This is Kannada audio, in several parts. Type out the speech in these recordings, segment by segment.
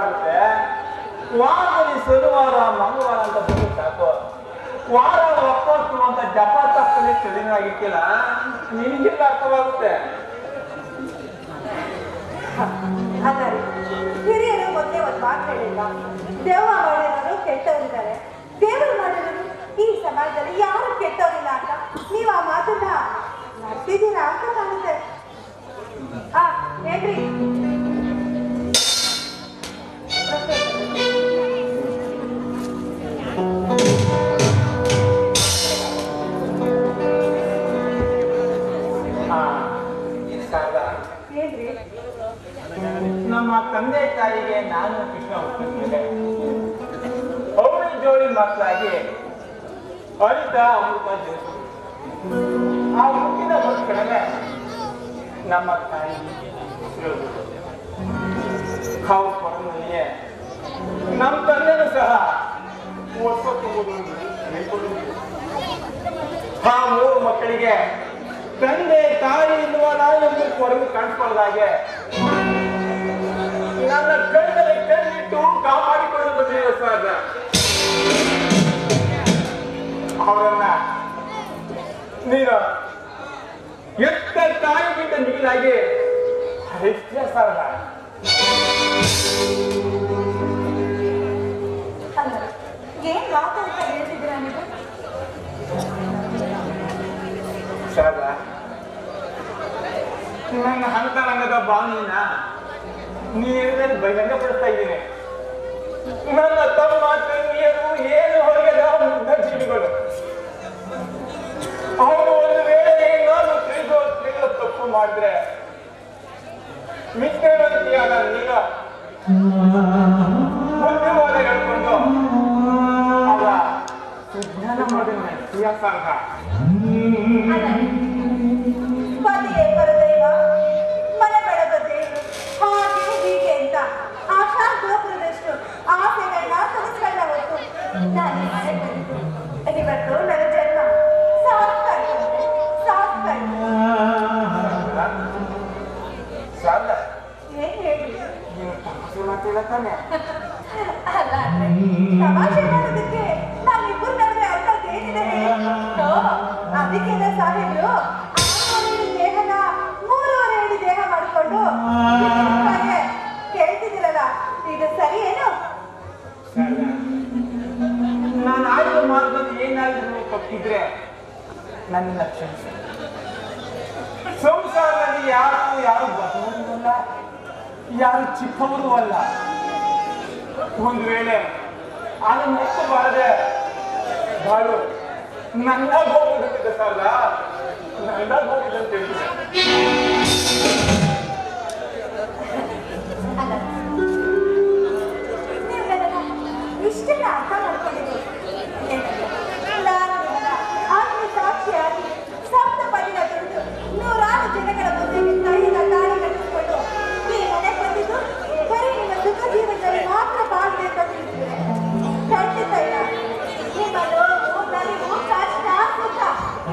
ಆಗುತ್ತೆ ವಾರದಲ್ಲಿ ಶನಿವಾರ, ಮಂಗಳವಾರ ಅಂತ ಬಂದು ಸಾಕು. ವಾರ ಒಪ್ಪತ್ತು ಅಂತ ಜಪ ತಪ್ಪನೆ ತಿಳಿನಾಗಿಕ್ಕಿಲ್ಲ ನಿನಗೆಲ್ಲ ಅರ್ಥವಾಗುತ್ತೆ. ಹಾಗಾದ್ರೆ ಹಿರಿಯರು ಮೊದಲೇ ಒಂದು ಮಾತು ಹೇಳಿಲ್ಲ. ದೇವ ಮಾಡಿರೋರು ಕೆಟ್ಟವರಿದ್ದಾರೆ. ದೇವರು ಮಾಡಿರೋರು ಈ ಸಮಾಜದಲ್ಲಿ ಯಾರು ಕೆಟ್ಟವರಿಲ್ಲ ಅಂತ ನೀವು ಆ ಮಾತನ್ನ ನಡೆಸಿದ್ದೀರಾ ಅಂತ ಕಾಣುತ್ತೆ. ಹಾ ಏನ್ರಿ ಕೃಷ್ಣ ಜೋಡಿ ಮಕ್ಕಳಾಗಿ ಅಳಿತ ಅಮೃತ ಜನಿಸಿದ್ರು ಆ ಹುಟ್ಟಿದ ಮಕ್ಕಳೇ ನಮ್ಮ ತಾಯಿ ಅವ್ರ ಪರಮಲ್ಲಿಯೇ ನಮ್ಮ ತಂದೆಯೂ ಸಹ ಆ ಮೂರು ಮಕ್ಕಳಿಗೆ ತಂದೆ ತಾಯಿ ಇಲ್ವಲ್ಲ ಎಂದು ಕೊರಗು ಕಾಣಿಸ್ಕೊಳ್ಳದಾಗೆ ನನ್ನ ಕಾಪಾಡಿಕೊಂಡು ಬಂದಿದೆ ಸರ್ ಅವರನ್ನ ನೀನು ಎತ್ತ ತಾಯಿಗಿಂತ ಮಿಗಿಲಾಗಿ ಹರಿಸ್ತೀಯ ಸರ್ ಏನ್ ಮಾತಾಡ್ತಾ ಹೇಳ್ತಿದ್ದೀರಾ ನೀವು? ಸರ್ ನನ್ನ ಹಂತ ರಂಗದ ಬಾಣಿನ ನೀರಲ್ಲಿ ಬಹಿರಂಗ ಪಡಿಸ್ತಾ ಇದ್ದೀನಿ. ನನ್ನ ತಮ್ಮ ತಂಗಿಯರು ಏನು ಹೊರಗೆದ ಜೀವಿಗಳು? ಅವನು ಒಂದು ವೇಳೆ ನಾನು ತಿಳಿದು ತಿಳಿದ ತಪ್ಪು ಮಾಡಿದ್ರೆ ಮಿತ್ರವಂತಿಯಾದ ನೀಗ ಬುದ್ಧಿವಾದ ಹೇಳ್ಕೊಂಡು. ಅವ ಸುಜ್ಞಾನ ಮಾಡೋಣ ಸಿಯಾಸಾರ್ಹ ಪತಿಯೇ ಏನ್ ಹೇಳಿ ನೀನು ತಮಾಷೆ ಮಾಡ್ತಿಲ್ಲ ಅಲ್ಲ ತಮಾಷೆ ಮಾಡೋದಕ್ಕೆ ನಡುವೆ ಏನಿದೆ? ಓ, ಸಾಹೇಬ್ರು ದೇಹನ ಮೂರುವರೆ ಅಡಿ ದೇಹ ಮಾಡಿಕೊಂಡು ಕೇಳ್ತಿದ್ದೀರಲ್ಲ ಇದು ಸರಿ ಏನು ನಾನು ಆಯ್ದ ಮಾರ್ಗದಲ್ಲಿ ಏನಾದರೂ ತಪ್ಪಿದ್ರೆ ನನ್ನ ಕ್ಷಮಿಸಿ ಸಂಸಾರದಲ್ಲಿ ಯಾರು ಯಾರು ಅಲ್ಲ ಯಾರು ಚಿಕ್ಕವರು ಅಲ್ಲ. ಒಂದು ವೇಳೆ ಅದನ್ನು ಮುಕ್ತ ಬಾರದೆ ಬಾಳು ನಂದಾಗ ಹೋಗ್ಬಿಡುತ್ತಿದ್ದೆ ಸಲ್ಲ ನಂದಾಗ ಹೋಗಿದೆ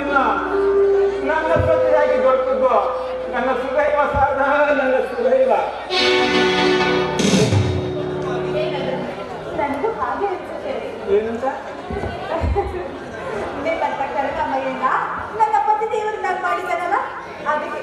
ನಿಮ್ಮ ನನ್ನ ಪ್ರತಿಯಾಗಿ ದೊರಕದ್ದು ನನ್ನ ಸುದೈವ. ಸಾಧ ನನ್ನ ಸುದೈವ ಏನಂತ? ನಿಮ್ಮಂತ ಕನಕಮ್ಮಯ್ಯನ ನನ್ನ ಪತಿ ದೇವರು ನಾನು ಮಾಡಿದ್ದಾನಲ್ಲ? ಅದಕ್ಕೆ